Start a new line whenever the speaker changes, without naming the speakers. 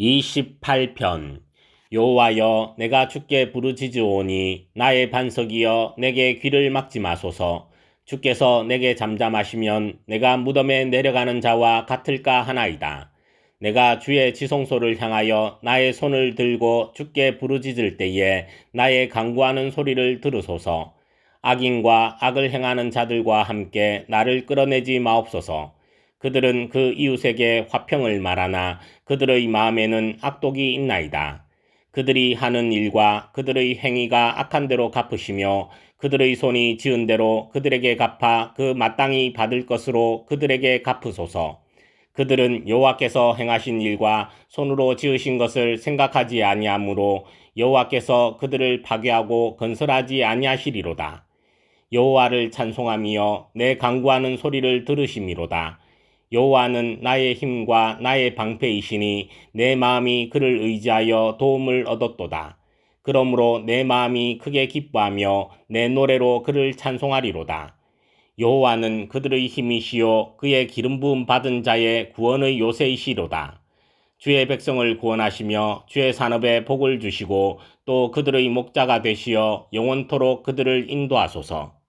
28편. 여호와여 내가 주께 부르짖으오니 나의 반석이여 내게 귀를 막지 마소서. 주께서 내게 잠잠하시면 내가 무덤에 내려가는 자와 같을까 하나이다. 내가 주의 지성소를 향하여 나의 손을 들고 주께 부르짖을 때에 나의 강구하는 소리를 들으소서. 악인과 악을 행하는 자들과 함께 나를 끌어내지 마옵소서 그들은 그 이웃에게 화평을 말하나 그들의 마음에는 악독이 있나이다. 그들이 하는 일과 그들의 행위가 악한 대로 갚으시며 그들의 손이 지은 대로 그들에게 갚아 그 마땅히 받을 것으로 그들에게 갚으소서. 그들은 여호와께서 행하신 일과 손으로 지으신 것을 생각하지 아니하므로 여호와께서 그들을 파괴하고 건설하지 아니하시리로다. 여호와를 찬송하며 내 강구하는 소리를 들으심이로다. 여호와는 나의 힘과 나의 방패이시니 내 마음이 그를 의지하여 도움을 얻었도다. 그러므로 내 마음이 크게 기뻐하며 내 노래로 그를 찬송하리로다. 여호와는 그들의 힘이시요 그의 기름 부음 받은 자의 구원의 요새이시로다. 주의 백성을 구원하시며 주의 산업에 복을 주시고 또 그들의 목자가 되시어 영원토록 그들을 인도하소서.